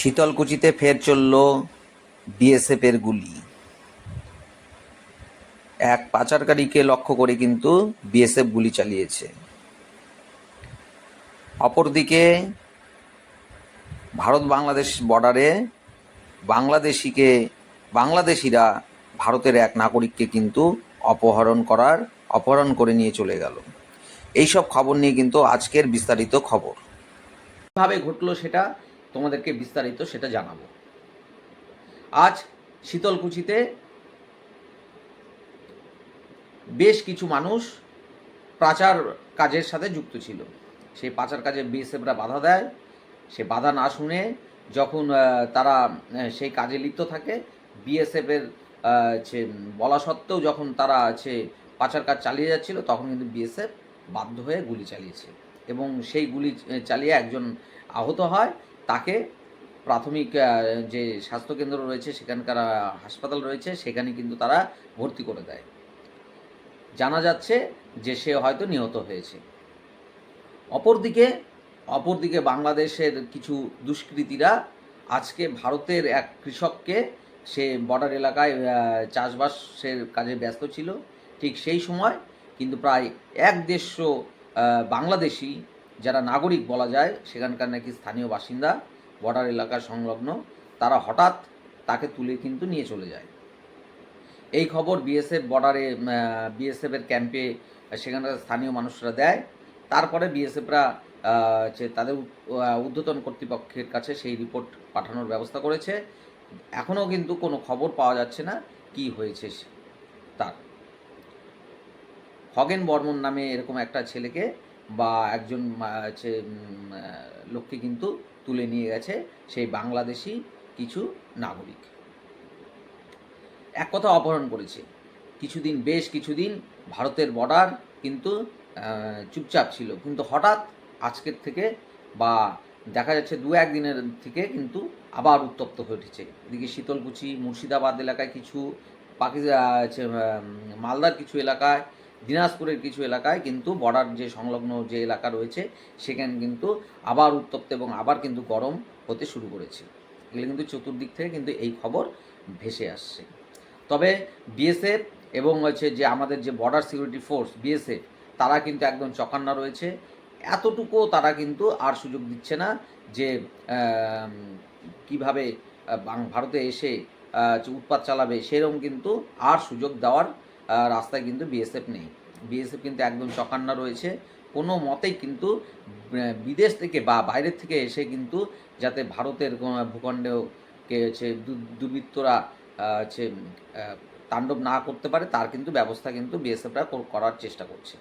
শীতলকুচিতে ফের চলল বিএসএফের গুলি। এক পাচারকারীকে লক্ষ্য করে কিন্তু বিএসএফ গুলি চালিয়েছে। অপরদিকে ভারত বাংলাদেশ বর্ডারে বাংলাদেশিকে, বাংলাদেশিরা ভারতের এক নাগরিককে কিন্তু অপহরণ করার, অপহরণ করে নিয়ে চলে গেল। এইসব খবর নিয়ে কিন্তু আজকের বিস্তারিত খবর। কীভাবে ঘটলো সেটা তোমাদেরকে বিস্তারিত সেটা জানাব। আজ শীতলকুচিতে বেশ কিছু মানুষ পাচার কাজের সাথে যুক্ত ছিল। সেই পাচার কাজে বিএসএফরা বাধা দেয়। সে বাধা না শুনে যখন তারা সেই কাজে লিপ্ত থাকে, বিএসএফের বলা সত্ত্বেও যখন তারা আছে পাচার কাজ চালিয়ে যাচ্ছিল, তখন কিন্তু বিএসএফ বাধ্য হয়ে গুলি চালিয়েছে। এবং সেই গুলি চালিয়ে একজন আহত হয়। তাকে প্রাথমিক যে স্বাস্থ্যকেন্দ্র রয়েছে, সেখানকার হাসপাতাল রয়েছে, সেখানে কিন্তু তারা ভর্তি করে দেয়। জানা যাচ্ছে যে সে হয়তো নিহত হয়েছে। অপরদিকে অপরদিকে বাংলাদেশের কিছু দুষ্কৃতীরা আজকে ভারতের এক কৃষককে সে বর্ডার এলাকায় চাষবাসের কাজে ব্যস্ত ছিল। ঠিক সেই সময় কিন্তু প্রায় এক দেড়শো বাংলাদেশি যারা নাগরিক বলা যায় সেখানকার নাকি স্থানীয় বাসিন্দা বর্ডার এলাকা সংলগ্ন তারা হঠাৎ তাকে তুলে কিন্তু নিয়ে চলে যায়। এই খবর বিএসএফ বর্ডারে বিএসএফের ক্যাম্পে সেখানকার স্থানীয় মানুষরা দেয়। তারপরে বিএসএফরা যে তাদের উদ- আহ, ঊর্ধ্বতন কর্তৃপক্ষের কাছে সেই রিপোর্ট পাঠানোর ব্যবস্থা করেছে। এখনও কিন্তু কোনো খবর পাওয়া যাচ্ছে না কি হয়েছে তার। খগেন বর্মন নামে এরকম একটা ছেলেকে বা একজন হচ্ছে লোককে কিন্তু তুলে নিয়ে গেছে সেই বাংলাদেশি কিছু নাগরিক। এক কথা অপহরণ করেছে। কিছুদিন বেশ কিছুদিন ভারতের বর্ডার কিন্তু চুপচাপ ছিল। কিন্তু হঠাৎ আজকের থেকে বা দেখা যাচ্ছে দু একদিনের থেকে কিন্তু আবার উত্তপ্ত হয়ে উঠেছে। এদিকে শীতলকুচি মুর্শিদাবাদ এলাকায় কিছু পাকি আহ, হচ্ছে, মালদার কিছু এলাকায় দিনাজপুরের কিছু এলাকায় কিন্তু বর্ডার যে সংলগ্ন যে এলাকা রয়েছে, সেখানে কিন্তু আবার উত্তপ্ত এবং আবার কিন্তু গরম হতে শুরু করেছে। এগুলো কিন্তু চতুর্দিক থেকে কিন্তু এই খবর ভেসে আসছে। তবে বিএসএফ এবং হচ্ছে যে আমাদের যে বর্ডার সিকিউরিটি ফোর্স, বিএসএফ, তারা কিন্তু একদম চকান্না রয়েছে। এতটুকুও তারা কিন্তু আর সুযোগ দিচ্ছে না যে কীভাবে ভারতে এসে উৎপাত চালাবে, সেরকম কিন্তু আর সুযোগ দেওয়ার রাস্তায় কিন্তু বিএসএফ নেই। বিএসএফ কিন্তু একদম চকান্না রয়েছে। কোনো মতেই কিন্তু বিদেশ থেকে বা বাইরের থেকে এসে কিন্তু যাতে ভারতের ভূখণ্ডকে হচ্ছে দুর্বৃত্তরা হচ্ছে তাণ্ডব না করতে পারে, তার কিন্তু ব্যবস্থা কিন্তু বিএসএফরা করার চেষ্টা করছে।